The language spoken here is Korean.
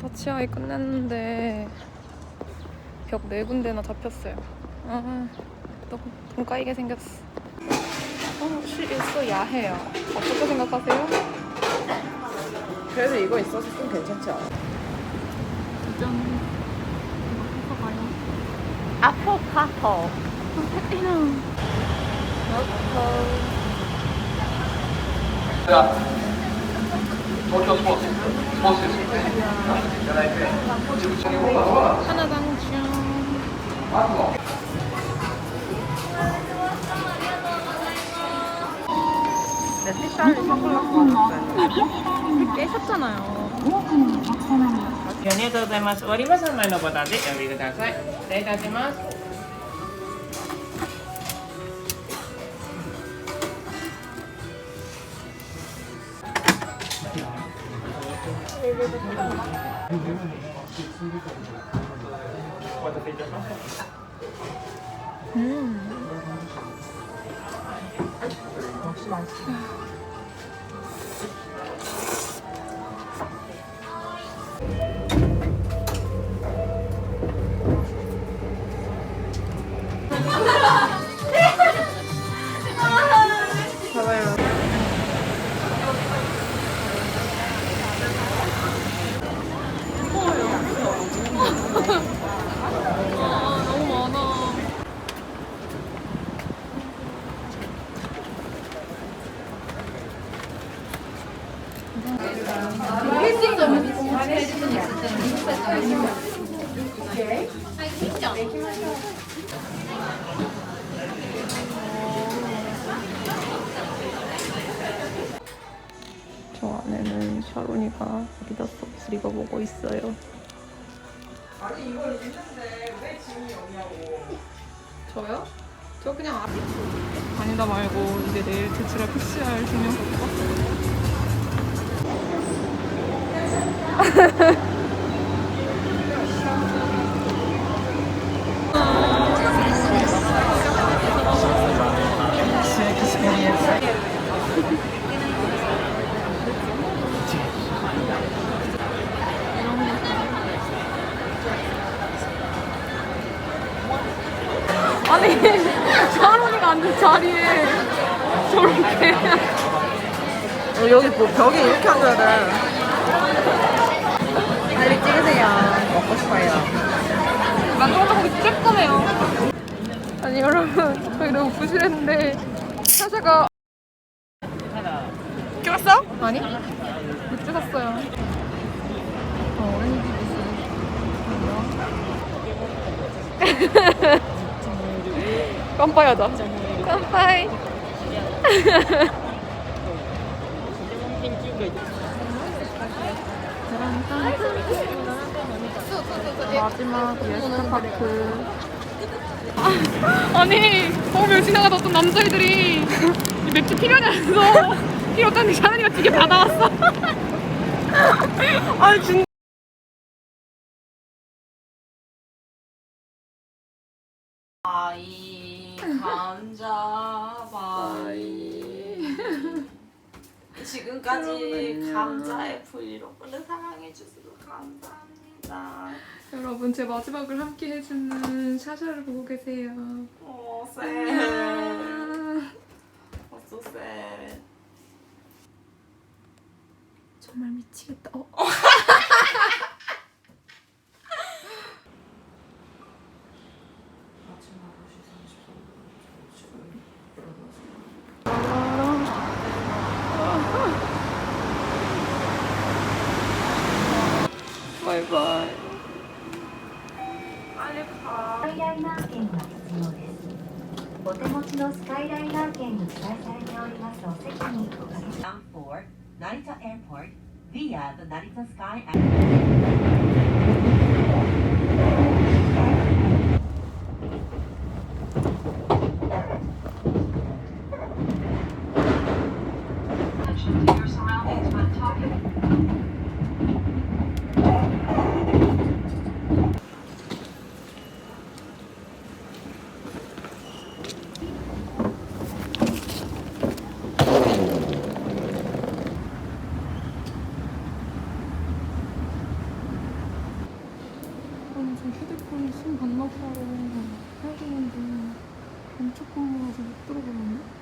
터치하이 끝냈는데 벽 네 군데나 잡혔어요. 아, 너무 돈 까이게 생겼어. 어, 실소 야해요. 어떻게 생각하세요? 그래도 이거 있어서 좀 괜찮지 않아? 도전. 아포카토. 페피노. 아포. 도쿄 스포츠. 스포츠. 하나당 중. まずの 내 티셔츠 선글라스 왔어요. 깨셨잖아요. ありがとうございます。終わりますの前のボタンでお呼びください。失礼いたします。 아, 저 안에는 샤론이가 아디다스 옷을 입어보고 있어요. 아니 이걸 입는데 왜 짐이 없냐고. 저요? 저 그냥 아... 아니다 말고 이제 내일 제출할 PCR 증명서 뽑았어요. 아니 샤론이가 앉은 자리에 저렇게 어, 여기 뭐 벽에 이렇게 앉아야 돼. 빨리 찍으세요. 먹고 싶어요. 만져보고 쬐끔해요 아니 여러분 저희 너무 부실했는데 사샤가 찍었어? 아니 못 찍었어요 어, 오렌지 주스 깜빠이 하자 깜빠이. 마지막 예스터파크. 아니 거울 지나가다 어떤 남자애들이 이 맥주 필요냐면서 필요 없다는데 샤넬이가 되게 받아왔어. 아니 진. 바이 감자바이 지금까지 감자의 브이로그를 사랑해주셔서 감사합니다. 여러분 제 마지막을 함께 해주는 샤샤를 보고 계세요. 오쎄 안녕. 어쏘쎄 정말 미치겠다. 어? 바이바이 スカイライナー券が必要です。お手持ちのスカイライナー券に記載されておりますお席におかけ bound for Narita Airport via the Narita Sky 휴대폰 심 반납하러 해야 되는데 엄청 고마워서 못 들어가는데?